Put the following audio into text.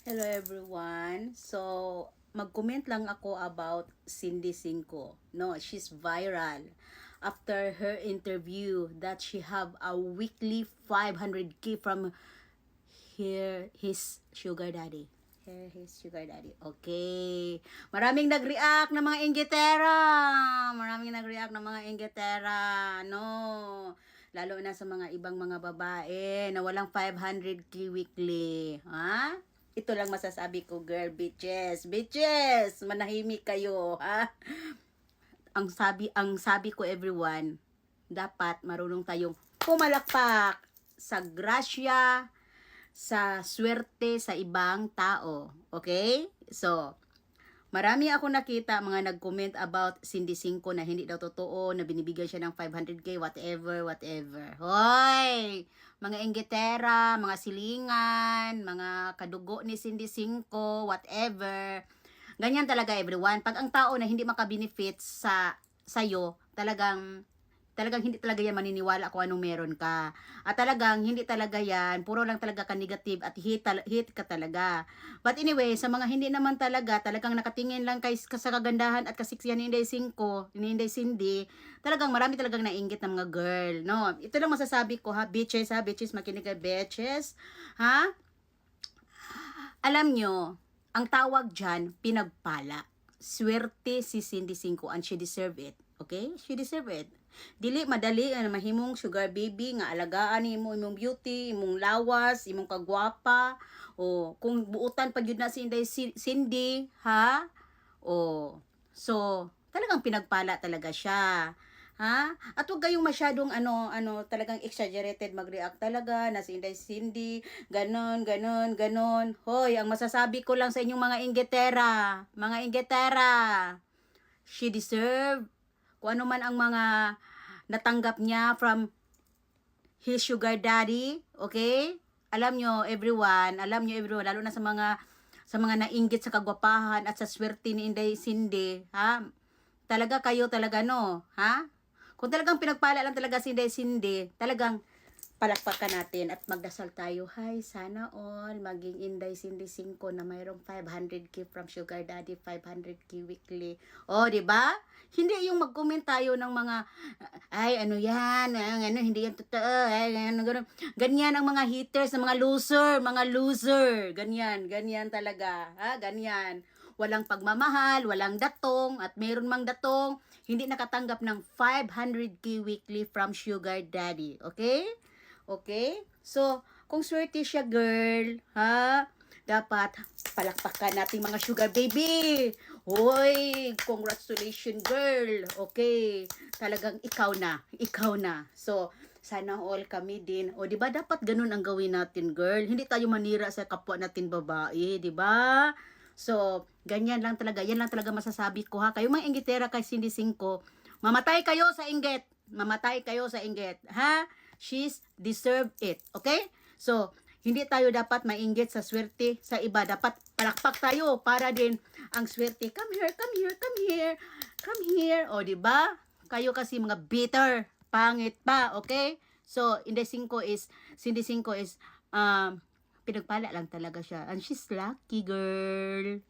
Hello everyone. So, mag-comment lang ako about Cindy Cinco. No, she's viral after her interview that she have a weekly 500k from here his sugar daddy. Here his sugar daddy. Okay. Maraming nag-react ng mga inggitera. Maraming nag-react ng mga inggitera. No. Lalo na sa mga ibang mga babae na walang 500k weekly. Ha? Ito lang masasabi ko, girl, bitches. Bitches! Manahimik kayo, ha? Ang sabi, ang sabi ko, everyone, dapat marunong tayong pumalakpak sa grasya, sa swerte sa ibang tao. Okay? So, marami ako nakita mga nag-comment about Cindy Cinco na hindi daw totoo, na binibigyan siya ng 500k, whatever, whatever. Hoy! Mga inggitera, mga silingan, mga kadugo ni Cindy Cinco, whatever. Ganyan talaga everyone. Pag ang tao na hindi makabenefit sa sa'yo, talagang talagang hindi talaga yan maniniwala kung anong meron ka. At talagang hindi talaga yan, puro lang talaga ka negative at tal- hit ka talaga. But anyway, sa mga hindi naman talaga, talagang nakatingin lang kay sa kagandahan at kasiksihan ni Inday Cinco, ni Inday Cindy, talagang marami talagang nainggit ng mga girl, no? Ito lang masasabi ko ha, bitches ha, bitches, makinig ka, bitches, ha? Alam nyo, ang tawag dyan, pinagpala. Swerte si Cindy Cinco and she deserve it. Okay? She deserve it. Dili madali ang mahimong sugar baby nga alagaan nimo imong beauty, imong lawas, imong kagwapa o kung buutan pa gyud na si Inday Cindy, ha? O so talagang pinagpala talaga siya. Ha? At huwag kayong masyadong ano, ano, talagang exaggerated mag-react talaga na si Inday Cindy, ganon, ganon, ganon. Hoy, ang masasabi ko lang sa inyong mga ingetera, mga ingetera, she deserve kung ano man ang mga natanggap niya from his sugar daddy, okay? Alam nyo, everyone, alam nyo, everyone, lalo na sa mga sa mga nainggit sa kagwapahan at sa swerte ni Inday Cindy, ha? Talaga kayo talaga no, ha? Kung talagang pinagpala lang talaga si Inday Cindy, talagang palakpakan natin at magdasal tayo. Hay, sana all maging Inday Cindy 5 na mayroong 500k from Sugar Daddy, 500k weekly. O, di ba? Hindi yung mag-comment tayo ng mga, ay, ano yan, ang ano, hindi yan totoo, ay, ano, gano'n. Ganyan ang mga haters, ng mga loser, mga loser. Ganyan, ganyan talaga. Ha? Ganyan. Walang pagmamahal, walang datong, at meron mang datong, hindi nakatanggap ng 500k weekly from Sugar Daddy. Okay? Okay? So, kung swerte siya, girl, ha? Dapat palakpakan natin mga sugar baby. Hoy, congratulations, girl. Okay, talagang ikaw na. Ikaw na. So, sana all kami din. O, di ba dapat ganun ang gawin natin, girl? Hindi tayo manira sa kapwa natin babae, di ba? So, ganyan lang talaga. Yan lang talaga masasabi ko ha. Kayo mga inggitera kay Cindy Cinco, mamatay kayo sa inggit. Mamatay kayo sa inggit. Ha? She's deserve it. Okay? So, hindi tayo dapat mainggit sa swerte sa iba. Dapat palakpak tayo para din ang swerte. Come here, come here, come here. Come here. O, di ba? Kayo kasi mga bitter. Pangit pa. Okay? So, Inday 5 is, Cindy 5 is, um, pinagpala lang talaga siya. And she's lucky, girl.